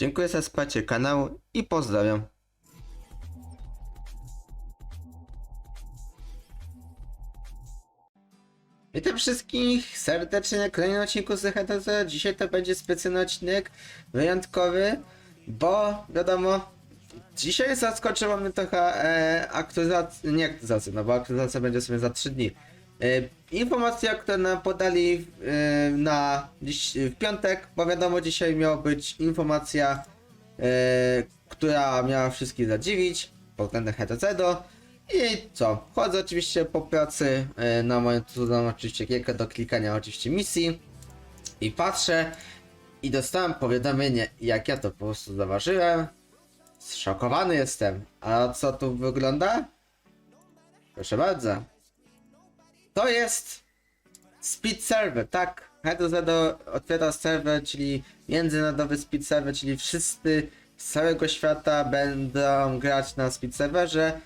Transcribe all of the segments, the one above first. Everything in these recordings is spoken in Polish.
Dziękuję za wsparcie kanału i pozdrawiam. Witam wszystkich serdecznie na kolejnym odcinku z HTZ. Dzisiaj to będzie specjalny odcinek, wyjątkowy, bo wiadomo, dzisiaj zaskoczyło mnie trochę e, aktualizacja, nie aktualizacja, no bo aktualizacja będzie sobie za 3 dni. E, informacja, które nam podali e, na dziś, w piątek, bo wiadomo, dzisiaj miała być informacja, e, która miała wszystkich zadziwić pod względem HTZ-u. I co? Chodzę oczywiście po pracy na moją cudowną oczywiście gierkę do klikania oczywiście misji i patrzę i dostałem powiadomienie jak ja to po prostu zauważyłem. Zszokowany jestem. A co tu wygląda? Proszę bardzo. To jest Speed Server, tak. HTZ otwiera serwer, czyli międzynarodowy Speed Server, czyli wszyscy z całego świata będą grać na Speed Serverze.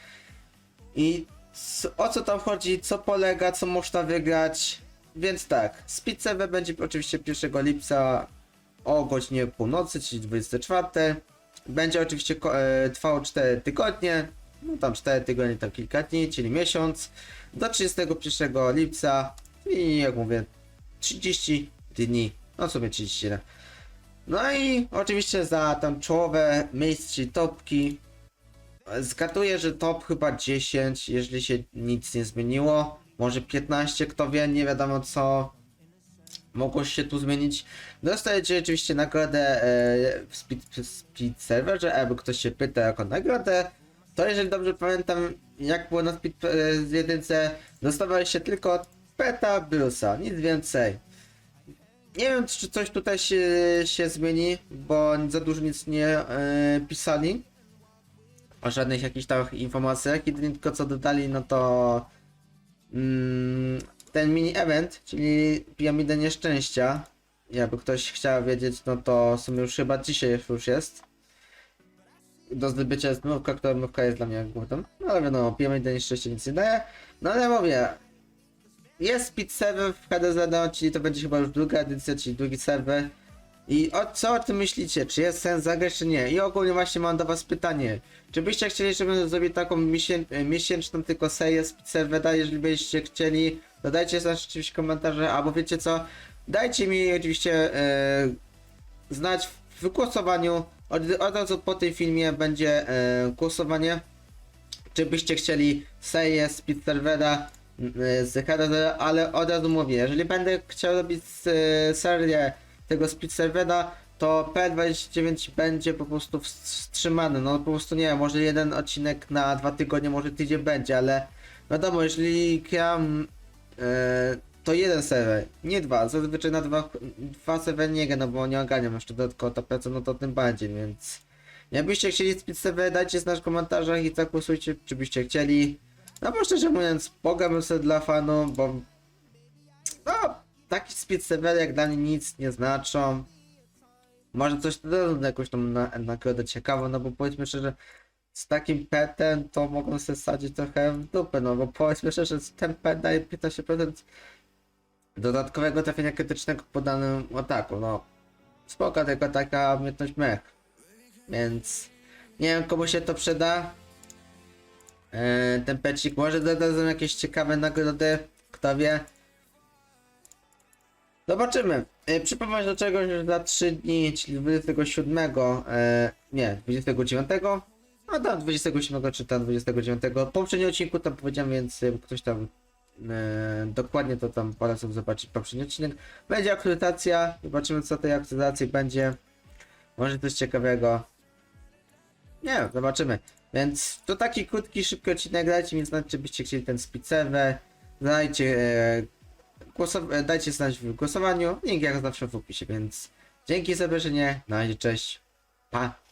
I o co tam chodzi, co polega, co można wygrać. Więc tak, Speed Server będzie oczywiście 1 lipca o godzinie północy, czyli 24. Będzie oczywiście e, trwało 4 tygodnie, no tam 4 tygodnie, tam kilka dni, czyli miesiąc, do 31 lipca i jak mówię, 30 dni, no sobie 31. No i oczywiście za tam czołowe miejsce, topki, Zgaduję, że top chyba 10, jeżeli się nic nie zmieniło. Może 15, kto wie, nie wiadomo co mogło się tu zmienić. Dostajecie oczywiście nagrodę e, w speed, w speed Serverze, aby ktoś się pyta jaką nagrodę. To jeżeli dobrze pamiętam, jak było na Speed e, z jedynce, dostawaliście tylko Peta Bruce'a, nic więcej. Nie wiem, czy coś tutaj się, się zmieni, bo za dużo nic nie e, pisali o żadnych jakichś tam informacjach. Jedynie tylko co dodali, no to mm, ten mini event, czyli piramidę nieszczęścia. Jakby ktoś chciał wiedzieć, no to w sumie już chyba dzisiaj już jest. Do zdobycia jest mrówka, która mrówka jest dla mnie głodem. No ale wiadomo, piramida nieszczęścia nic nie daje. No ale mówię, jest speed server w HDZ, czyli to będzie chyba już druga edycja, czyli drugi serwer. I o, co o tym myślicie? Czy jest sens zagrać, czy nie? I ogólnie właśnie mam do was pytanie. Czy byście chcieli, żebym zrobił taką miesię miesięczną tylko serię z serwera? Jeżeli byście chcieli, dodajcie znać oczywiście komentarze, albo wiecie co? Dajcie mi oczywiście e, znać w głosowaniu. Od, od razu po tym filmie będzie e, głosowanie. Czy byście chcieli serię z Speed Servera e, z ale od razu mówię, jeżeli będę chciał robić e, serię tego Speed Servera, to P29 będzie po prostu wstrzymany. No po prostu nie może jeden odcinek na dwa tygodnie, może tydzień będzie, ale wiadomo, jeżeli gram e, to jeden serwer, nie dwa. Zazwyczaj na dwa, dwa serwery nie gram, no bo nie ogarniam jeszcze dodatkowo to pracę, no to tym bardziej, więc jakbyście chcieli Speed Server, dajcie znać w komentarzach i zagłosujcie, czy byście chcieli. No bo szczerze mówiąc, pogram sobie dla fanu, bo no, taki speed serwer jak dla mnie nic nie znaczą. Może coś dodadzą na jakąś tam na, nagrodę ciekawą, no bo powiedzmy szczerze, z takim petem to mogą sobie sadzić trochę w dupę, no bo powiedzmy szczerze, ten pet daje 15% dodatkowego trafienia krytycznego po danym ataku, no spoko, tylko taka umiejętność mech. Więc nie wiem komu się to przyda. Eee, ten pecik może dodadzą jakieś ciekawe nagrody, kto wie. Zobaczymy. E, przypomnę do czegoś, że za 3 dni, czyli 27, e, nie, 29, no tam 27 czy tam 29, po poprzednim odcinku tam powiedziałem, więc e, ktoś tam e, dokładnie to tam polecam zobaczyć poprzedni odcinek. Będzie aktualizacja, zobaczymy co tej aktualizacji będzie. Może coś ciekawego. Nie zobaczymy. Więc to taki krótki, szybki odcinek, dajcie mi znać, czy byście chcieli ten server. Dajcie e, e, dajcie znać w głosowaniu. Link jak zawsze w opisie, więc dzięki za obejrzenie. Na razie, cześć. Pa.